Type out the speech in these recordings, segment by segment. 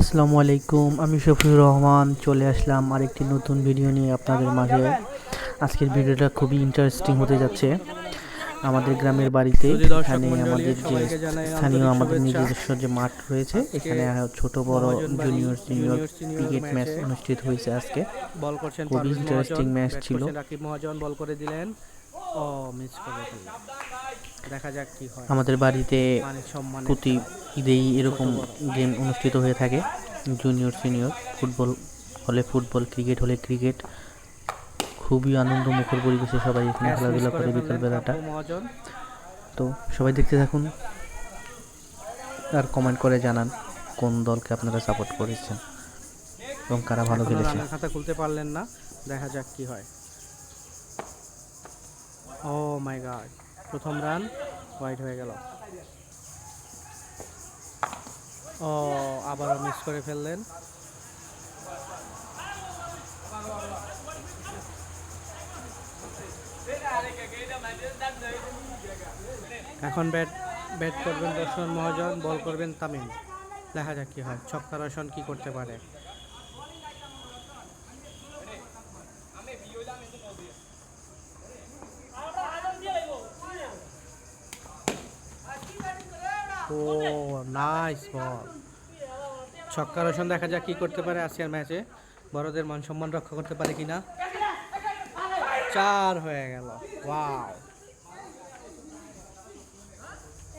আসসালামু আলাইকুম আমি শফিউর রহমান চলে আসলাম আরেকটি নতুন ভিডিও নিয়ে আপনাদের মাঝে। আজকের ভিডিওটা খুবই ইন্টারেস্টিং হতে যাচ্ছে। আমাদের গ্রামের বাড়িতে এখানে আমাদের যে স্থানীয় আমাদের নিজস্ব যে মাঠ রয়েছে এখানে ছোট বড় জুনিয়র সিনিয়র ক্রিকেট ম্যাচ অনুষ্ঠিত হয়েছে আজকে। খুবই ইন্টারেস্টিং ব্যাট ছিল। রাকিব মহাজন বল করে দিলেন। ও মিস করে দেখা যাক কি হয়। আমাদের বাড়িতে মানে প্রতি ঈদেই এরকম গেম অনুষ্ঠিত হয়ে থাকে। জুনিয়র সিনিয়র ফুটবল হলে ফুটবল ক্রিকেট হলে ক্রিকেট খুবই আনন্দমুখর পরিবেশে সবাই এখানে খেলাধুলা করে বিকাল বেলাটা। তো সবাই দেখতে থাকুন। আর কমেন্ট করে জানান কোন দলকে আপনারা সাপোর্ট করেছেন এবং কারা ভালো খেলেছে। খাতা খুলতে পারলেন না। দেখা যাক কি হয়। ও মাই গড প্রথম রান হোয়াইট হয়ে গেল। ও আবারও মিস করে ফেললেন। এখন ব্যাট ব্যাট করবেন দর্শন মহাজন বল করবেন তামিম। দেখা যাক কি হয়। ছক্কা রোশন কি করতে পারে। ও নাইস বল ছক্কা রোশন দেখা যাক কি করতে পারে আসিয়ার ম্যাচে বড়দের মান সম্মান রক্ষা করতে পারে কিনা। চার হয়ে গেল। ওয়াও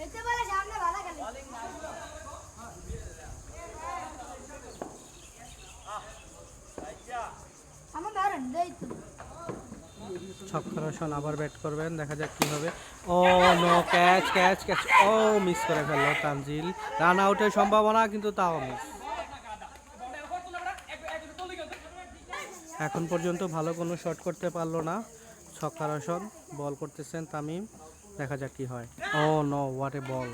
এতে বলে সামনে ভালো খেলে আমার ধরেন দেই তো ছক্কা রোশন আবার ব্যাট করবেন, দেখা যাক কি হবে। ও, no, catch catch catch. Oh, miss করে ফেলল তানজিল। রান আউটের সম্ভাবনা কিন্তু তাও মিস। এখন পর্যন্ত ভালো কোনো শট করতে পারল না ছক্কা রোশন বল করতেছেন তামিম, দেখা যাক কি হয়। ও, নো হোয়াট এ বল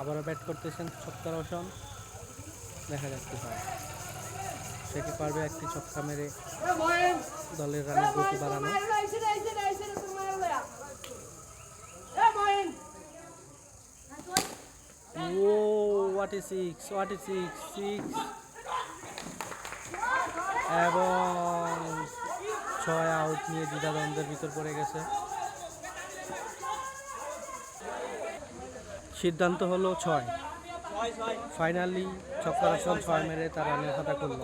আবারও ব্যাট করতেছেন ছক্কা রোশন দেখা যাক কি কি পারবে একটি ছক্কা মেরে দলের রানের গতি বাড়ানো? সিক্স সিক্স সিক্স এবং ছয় আউট নিয়ে দ্বিধাদ্বন্দ্বের ভিতর পড়ে গেছে। সিদ্ধান্ত হলো ছয়। ফাইনালি ছক্কা রসন ছয় মেরে তার খাতা করল।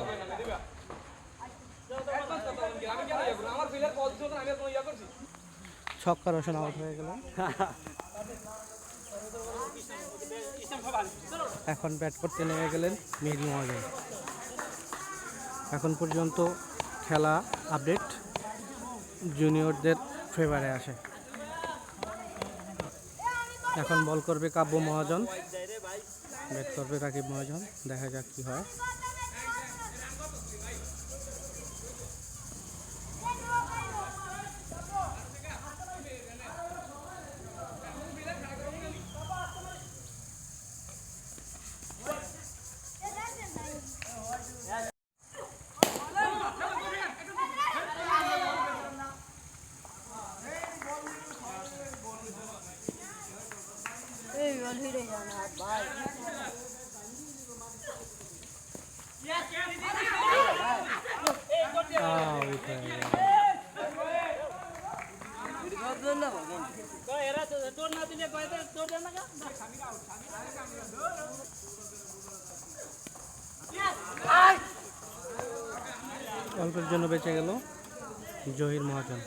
ছক্কা রসন আউট হয়ে গেল। এখন ব্যাট করতে নেমে গেলেন মেহেদি মহাজন। এখন পর্যন্ত খেলা আপডেট। জুনিয়রদের ফেভারে আসে। এখন বল করবে কাব্য মহাজন। ব্যাট করবে রাকিব মহাজন। দেখা যাক কি হয় এই বল হিরে জানা ভাই আউট হয়ে গেল অল্পের জন্য বেঁচে গেল জহির মহাজন।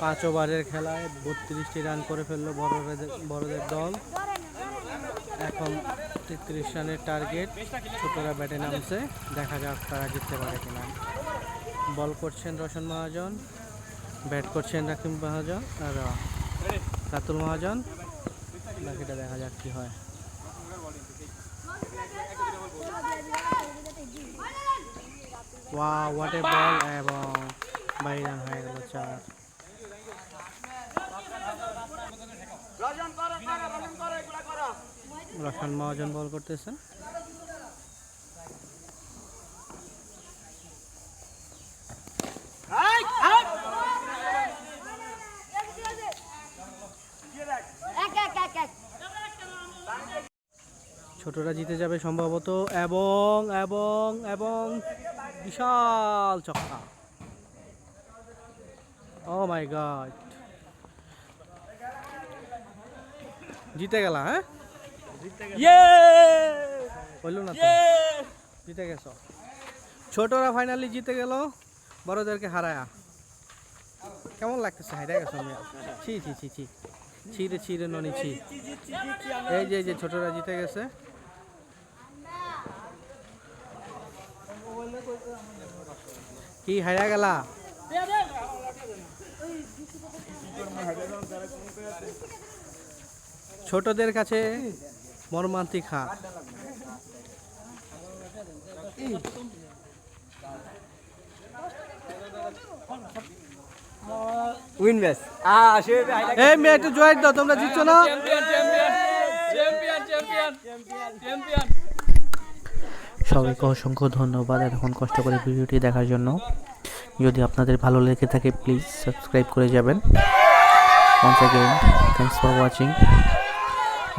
পাঁচ ওভারের খেলায় বত্রিশটি রান করে ফেলল বড়দের বড়দের দল। এখন তেত্রিশ রানের টার্গেট, ছোটরা ব্যাটে নামছে। দেখা যাক তারা জিততে পারে কিনা। বল করছেন রোশন মহাজন, ব্যাট করছেন রাকিম মহাজন, আর রাতুল মহাজন। বাকিটা দেখা যাক কি হয়। ওয়া হোয়াট এ বল এবং বাইরে হয়ে গেল চার রশান মহাজন বল করতেছেন। এক এক এক এক। ছোটরা জিতে যাবে সম্ভবত এবং এবং এবং বিশাল চক্কা ও মাই গড জিতে গেলা হ্যাঁ? না জিতে গেছ। ছোটরা ফাইনালি জিতে গেল বড়দেরকে হারায়া। কেমন লাগতেছে? হাইরা গেছো ছি ছি ছি ছি। ছি রে ছি রে ননি ছি। এই যে যে ছোটরা জিতে গেছে। কি হারা গেলা? ছোটদের কাছে মর্মান্তিক হার। Win match. আ সে এই মেয়ে একটু দাও তোমরা জিতছো না? সবাইকে অসংখ্য ধন্যবাদ এতক্ষণ কষ্ট করে ভিডিওটি দেখার জন্য। যদি আপনাদের ভালো লেগে থাকে প্লিজ সাবস্ক্রাইব করে যাবেন। Once again thanks for watching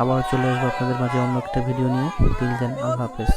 আবার চলে আসব আপনাদের মাঝে অন্য একটা ভিডিও নিয়ে। দিল দেন আল্লাহ হাফেজ।